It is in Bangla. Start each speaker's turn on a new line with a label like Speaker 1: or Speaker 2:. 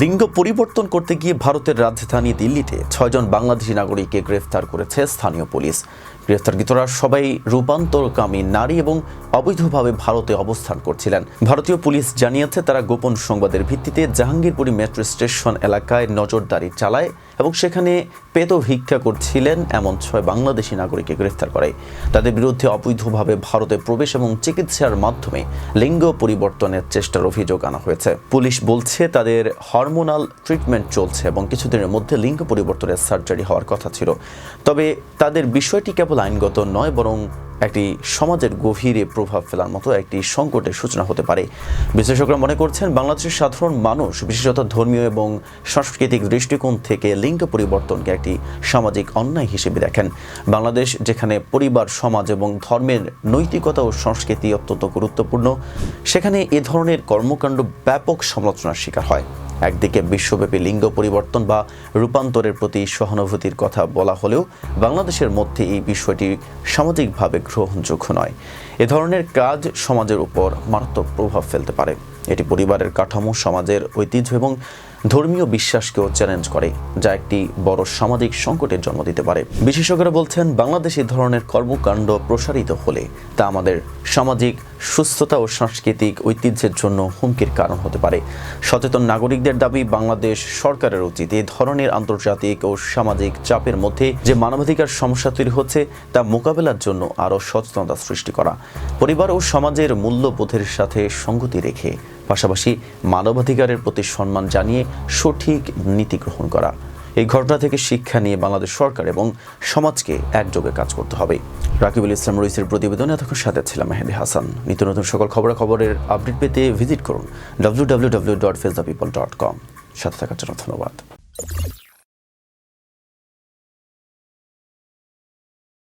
Speaker 1: লিঙ্গ পরিবর্তন করতে গিয়ে ভারতের রাজধানী দিল্লিতে ছয়জন বাংলাদেশি নাগরিককে গ্রেফতার করেছে স্থানীয় পুলিশ। গ্রেফতারকৃতরা সবাই রূপান্তরকামী নারী এবং অবৈধভাবে ভারতে অবস্থান করছিলেন। ভারতীয় পুলিশ জানিয়েছে, তারা গোপন সংবাদের ভিত্তিতে জাহাঙ্গীরপুরী মেট্রো স্টেশন এলাকায় নজরদারি চালায় এবং সেখানে পেত ভিক্ষা করছিলেন এমন ছয় বাংলাদেশি নাগরিককে গ্রেফতার করে। তাদের বিরুদ্ধে অবৈধভাবে ভারতে প্রবেশ এবং চিকিৎসার মাধ্যমে লিঙ্গ পরিবর্তনের চেষ্টার অভিযোগ আনা হয়েছে। পুলিশ বলছে, তাদের হরমোনাল ট্রিটমেন্ট চলছে এবং কিছুদিনের মধ্যে লিঙ্গ পরিবর্তনের সার্জারি হওয়ার কথা ছিল। তবে তাদের বিষয়টি কেবল আইনগত নয়, বরং একটি সমাজের গভীরে প্রভাব ফেলার মতো একটি সংকটের সূচনা হতে পারে। বিশেষজ্ঞরা মনে করছেন, বাংলাদেশের সাধারণ মানুষ, বিশেষত ধর্মীয় এবং সাংস্কৃতিক দৃষ্টিকোণ থেকে লিঙ্গ পরিবর্তনকে একটি সামাজিক অন্যায় হিসেবে দেখেন। বাংলাদেশ, যেখানে পরিবার, সমাজ এবং ধর্মের নৈতিকতা ও সংস্কৃতি অত্যন্ত গুরুত্বপূর্ণ, সেখানে এ ধরনের কর্মকাণ্ড ব্যাপক সমালোচনার শিকার হয়। একদিকে বিশ্বব্যাপী লিঙ্গ পরিবর্তন বা রূপান্তরের প্রতি সহানুভূতির কথা বলা হলেও বাংলাদেশের মধ্যে এই বিষয়টি সামাজিকভাবে গ্রহণযোগ্য নয়। এ ধরনের কাজ সমাজের উপর মারাত্মক প্রভাব ফেলতে পারে। এটি পরিবারের কাঠামো, সমাজের ঐতিহ্য এবং ধর্মীয় বিশ্বাসকেও চ্যালেঞ্জ করে, যা একটি বড় সামাজিক সংকটের জন্ম দিতে পারে। বিশেষজ্ঞরা বলছেন, বাংলাদেশ ধরনের কর্মকাণ্ড প্রসারিত হলে তা আমাদের সামাজিক সুস্থতা ও সাংস্কৃতিক ঐতিহ্যের জন্য হুমকির কারণ হতে পারে। সচেতন নাগরিকদের দাবি, বাংলাদেশ সরকারের উচিত এ ধরনের আন্তর্জাতিক ও সামাজিক চাপের মধ্যে যে মানবাধিকার সমস্যা তৈরি হচ্ছে, তা মোকাবেলার জন্য আরও সচেতনতা সৃষ্টি করা। পরিবার ও সমাজের মূল্যবোধের সাথে সঙ্গতি রেখে পাশাপাশি মানবাধিকারের প্রতি সম্মান জানিয়ে সঠিক নীতি গ্রহণ করা। এই ঘটনা থেকে শিক্ষা নিয়ে বাংলাদেশ সরকার এবং সমাজকে একযোগে কাজ করতে হবে। রাকিবুল ইসলাম রইসের প্রতিবেদনে এতক্ষণ সাথে ছিলাম মেহেদি হাসান। নিত্য নতুন সকল খবরাখবরের আপডেট পেতে ভিজিট করুন W W dot face the people dot com সাথে থাকার জন্য ধন্যবাদ।